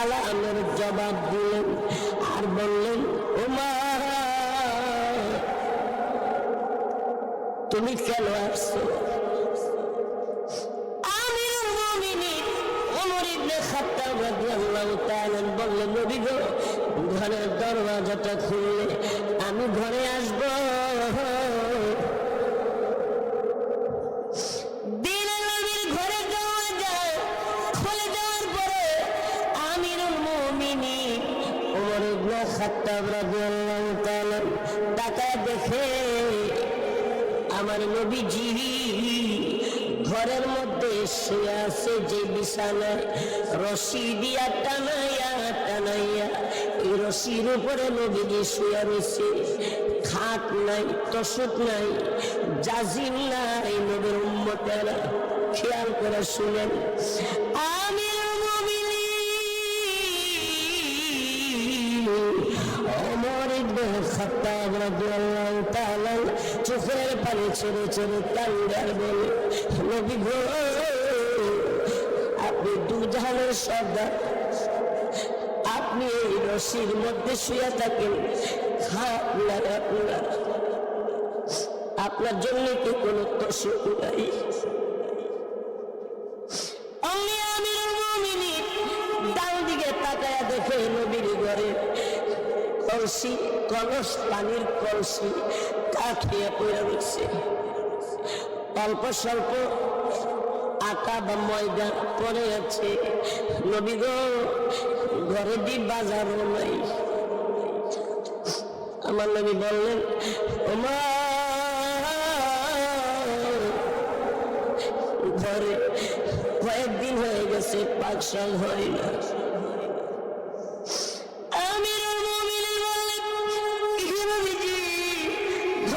সালামের জবাব দিলেন আর বললেন তুমি কেন আসছো? ঘরের দরওয়াজাটা খুললে আমি ঘরে আসব। নবীর ঘরে দরওয়াজা খুলে দেওয়ার পরে তাকায় দেখে আমার নবীজি ঘরের মধ্যে শুয়ে আছে যে বিছানায় রশি দিয়া টানাইয়া টানাইয়া এই রশির উপরে নবীজি শুয়ে রয়েছে। খাট নাই তসুক নাই, জাজিম নাই নবীর উম্মতেরা। খেয়াল করে শুনেন। আমির চোখের পানি ছেড়ে ছেড়ে বলে আপনি সর্দার। আপনি এই রশির মধ্যে শুয়ে থাকেন। আপনার। আপনার জন্য কি কোনো তসুক নাই? ডান দিকে তাকায়া দেখে নবীর ঘরে কলসি কলস পানির কলসি কাঠিয়ে পড়ে রয়েছে। অল্প স্বল্প আটা বা ময়দা পড়ে আছে। নবী গো, ঘরে দি বাজারও নাই। আমার নবী বললেন, ওমর, ঘরে কয়েকদিন হয়ে গেছে, পাকশাল হয় না।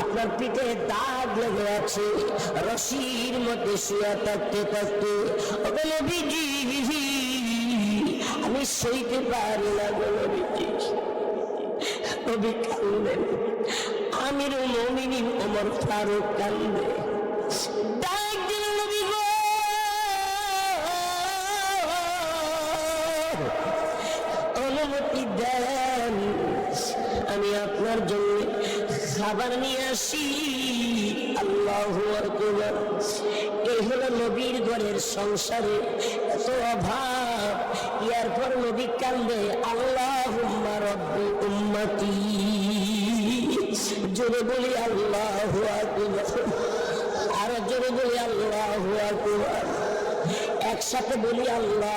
আপনার পিঠে দাগ লেগে আছে, রশির মধ্যে শুয়ে থাকতে থাকতে। আমি সইতে পারি না নবী কান্দেন আমির মমিনিন ওমর ফারুক কান্দে অনুমতি দেন আমি আপনার জন্য খাবার নিয়ে আসি। আল্লাহ এই হলো নবীর ঘরের সংসারে এত অভাব। ইয়ার পর নবী কান্দে আল্লাহ রব্বি উম্মতি। জোরে বলি আল্লাহ আরও জোরে বলি আল্লাহ একসাথে বলি আল্লাহ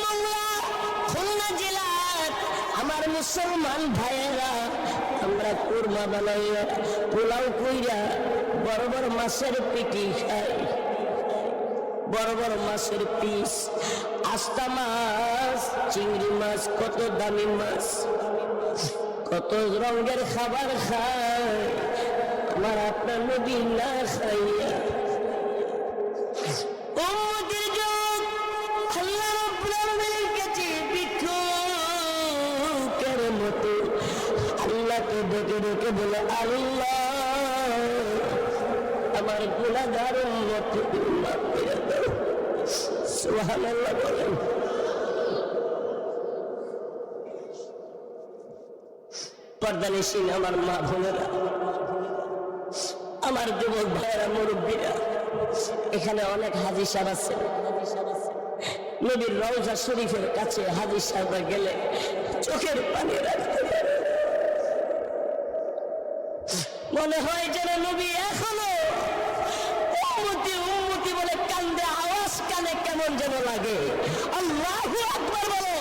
আমার মুসলমান ভাইয়েরা, আমরা কুরমা বানাইয়া, পোলাও কইরা, বড় বড় মাছের পিটি খাই। বড় বড় মাছের পিস, আস্তা মাছ, চিংড়ি মাছ, কত দামি মাছ, কত রঙের খাবার খায়। আমার আপনার নদী না খাইয়া ডেকে ডেকে বলে, আল্লাহ, আমার গুণাগার সুবহানাল্লাহ বলেন। আমার মা বোনেরা, আমার যুবক ভাইয়েরা, মুরব্বীরা, এখানে অনেক হাজির সাহেব আছে। নবীর রওজা শরীফের কাছে হাজির সাহেবরা গেলে চোখের পানি রাখতে মনে হয় যেন নবী এখনও উন্মতি উন্মতি বলে কান্দে, আওয়াজ কানে কেমন যেন লাগে। আল্লাহ আকবার বলো।